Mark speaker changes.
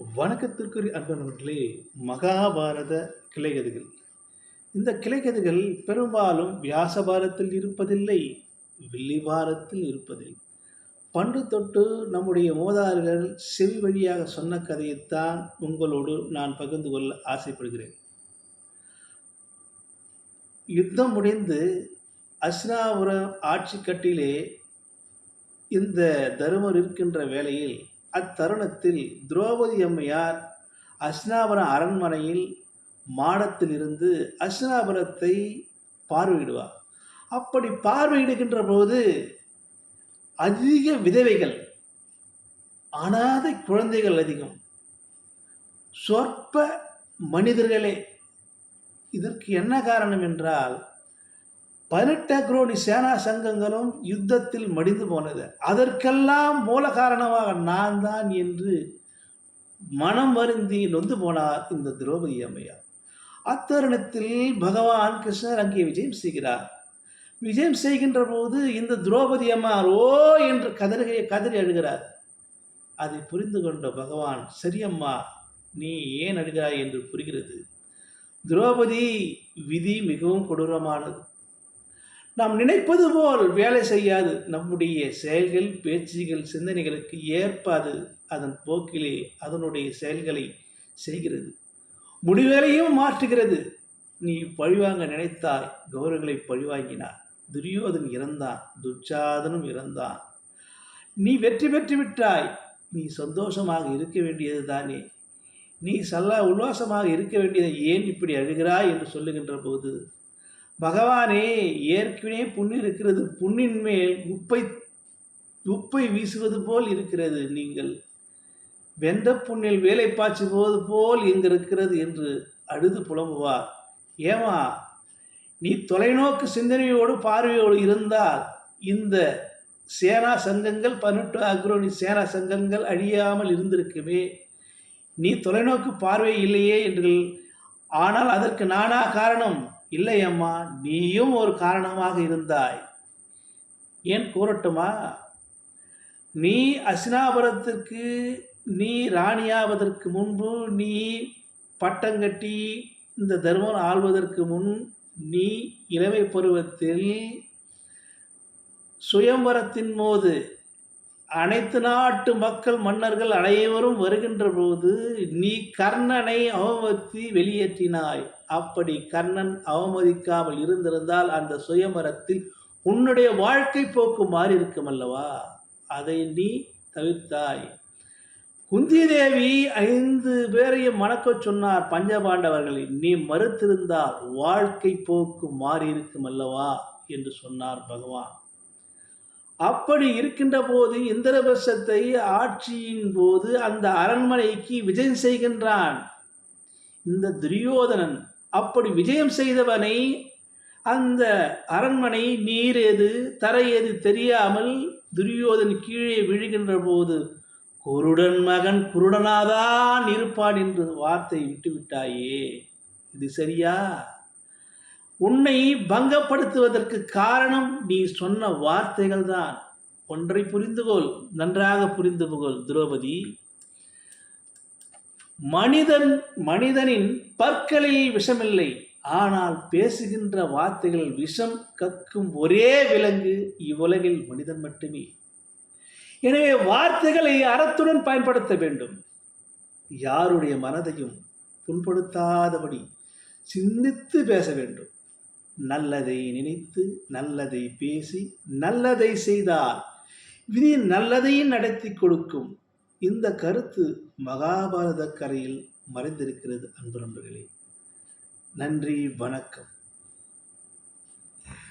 Speaker 1: வணக்கத்திற்குரிய அன்பர்களே மகாபாரத கிளைகதைகள். இந்த கிளைகதைகள் பெரும்பாலும் வியாசபாரத்தில் இருப்பதில்லை வில்லிபாரத்தில் இருப்பதில்லை. பண்டு தொட்டு நம்முடைய மோதார்கள் செவி வழியாக சொன்ன கதையைத்தான் உங்களோடு நான் பகிர்ந்து கொள்ள ஆசைப்படுகிறேன். யுத்தம் முடிந்து அஸ்னாபுரம் ஆட்சி கட்டிலே இந்த தருமர் இருக்கின்ற வேளையில் அத்தருணத்தில் திரௌபதி அம்மையார் அஸ்னாபுரம் அரண்மனையில் மாடத்திலிருந்து அஸ்னாபுரத்தை பார்வையிடுவார். அப்படி பார்வையிடுகின்ற போது அதிக விதவைகள் அனாதை குழந்தைகள் அதிகம். சொற்ப மனிதர்களே இதற்கு என்ன காரணம் என்றால் பதினெட்டு அக்ரோனி சேனா சங்கங்களும் யுத்தத்தில் மடிந்து போனது. அதற்கெல்லாம் மூல காரணமாக நான் தான் என்று மனம் வருந்தி நொந்து போனார் இந்த திரௌபதி அம்மையார். அத்தருணத்தில் பகவான் கிருஷ்ணர் அங்கே விஜயம் செய்கிறார். விஜயம் செய்கின்ற போது இந்த திரௌபதி அம்மார் ஓ என்று கதறுகையை கதறி அழுகிறார். அதை புரிந்து கொண்ட பகவான் சரியம்மா நீ ஏன் அழுகிறாய்? என்று புரிகிறது. திரௌபதி விதி மிகவும் கொடூரமானது. நாம் நினைப்பது போல் வேலை செய்யாது. நம்முடைய செயல்கள் பேச்சுகள் சிந்தனைகளுக்கு ஏற்பாது அதன் போக்கிலே அதனுடைய செயல்களை செய்கிறது. முடிவேலையும் மாற்றுகிறது. நீ பழிவாங்க நினைத்தாய் கௌரவங்களை பழிவாங்கினார் துரியோதன் இறந்தான் துச்சாதனும் இறந்தான். நீ வெற்றி பெற்று விட்டாய். நீ சந்தோஷமாக இருக்க வேண்டியது தானே. நீ சல்லா உல்லாசமாக இருக்க வேண்டியதை ஏன் இப்படி அழுகிறாய் என்று சொல்லுகின்ற போது பகவானே ஏற்கனவே புண்ணு இருக்கிறது. புண்ணின் மேல் உப்பை உப்பை வீசுவது போல் இருக்கிறது நீங்கள். வெந்த புண்ணில் வேலை பாய்ச்சுவது போல் இங்கு இருக்கிறது என்று அழுது புலம்புவார். ஏமா நீ தொலைநோக்கு சிந்தனையோடு பார்வையோடு இருந்தால் இந்த சேனா சங்கங்கள் பதினெட்டு அக்ரோனி சேனா சங்கங்கள் அழியாமல் இருந்திருக்குமே. நீ தொலைநோக்கு பார்வை இல்லையே என்று ஆனால் அதற்கு நானா காரணம்? இல்லை அம்மா நீயும் ஒரு காரணமாக இருந்தாய். ஏன் கூறட்டுமா? நீ அசினாபுரத்திற்கு நீ ராணியாவதற்கு முன்பு நீ பட்டங்கட்டி இந்த தர்மம் ஆள்வதற்கு முன் நீ இளமை பருவத்தில் சுயம்பரத்தின் போது அனைத்து நாட்டு மக்கள் மன்னர்கள் அனைவரும் வருகின்ற போது நீ கர்ணனை அவமதித்து வெளியேற்றினாய். அப்படி கர்ணன் அவமதிக்காமல் இருந்திருந்தால் அந்த சுயமரத்தில் உன்னுடைய வாழ்க்கை போக்கு மாறி இருக்கும் அல்லவா? அதை நீ தவிர்த்தாய். குந்தி தேவி ஐந்து பேரையும் மணக்கச் சொன்னார் பஞ்சபாண்டவர்களை நீ மறுத்திருந்தால் வாழ்க்கை போக்கு மாறி இருக்கும் அல்லவா? என்று சொன்னார் பகவான். அப்படி இருக்கின்ற போது இந்திரபசத்தை ஆட்சியின் போது அந்த அரண்மனைக்கு விஜயம் செய்கின்றான். இந்த துரியோதனன் அப்படி விஜயம் செய்தவனை அந்த அரண்மனை நீர் எது தரை எது தெரியாமல் துரியோதன் கீழே விழுகின்ற போது குருடன் மகன் குருடனாதான் இருப்பான் என்று வார்த்தை விட்டுவிட்டாயே. இது சரியா? உன்னை பங்கப்படுத்துவதற்கு காரணம் நீ சொன்ன வார்த்தைகள் தான் ஒன்றை புரிந்துகொள் நன்றாக புரிந்துகொள் திரௌபதி. மனிதன் மனிதனின் பற்களில் விஷமில்லை ஆனால் பேசுகின்ற வார்த்தைகள் விஷம் கக்கும் ஒரே விலங்கு இவ்வுலகில் மனிதன் மட்டுமே. எனவே வார்த்தைகளை அறத்துடன் பயன்படுத்த வேண்டும். யாருடைய மனதையும் புண்படுத்தாதபடி சிந்தித்து பேச வேண்டும். நல்லதை நினைத்து நல்லதை பேசி நல்லதை செய்தால் விதி நல்லதையும் நடத்தி கொடுக்கும். இந்த கருத்து மகாபாரத கரையில் மறைந்திருக்கிறது அன்பு நண்பர்களே. நன்றி வணக்கம்.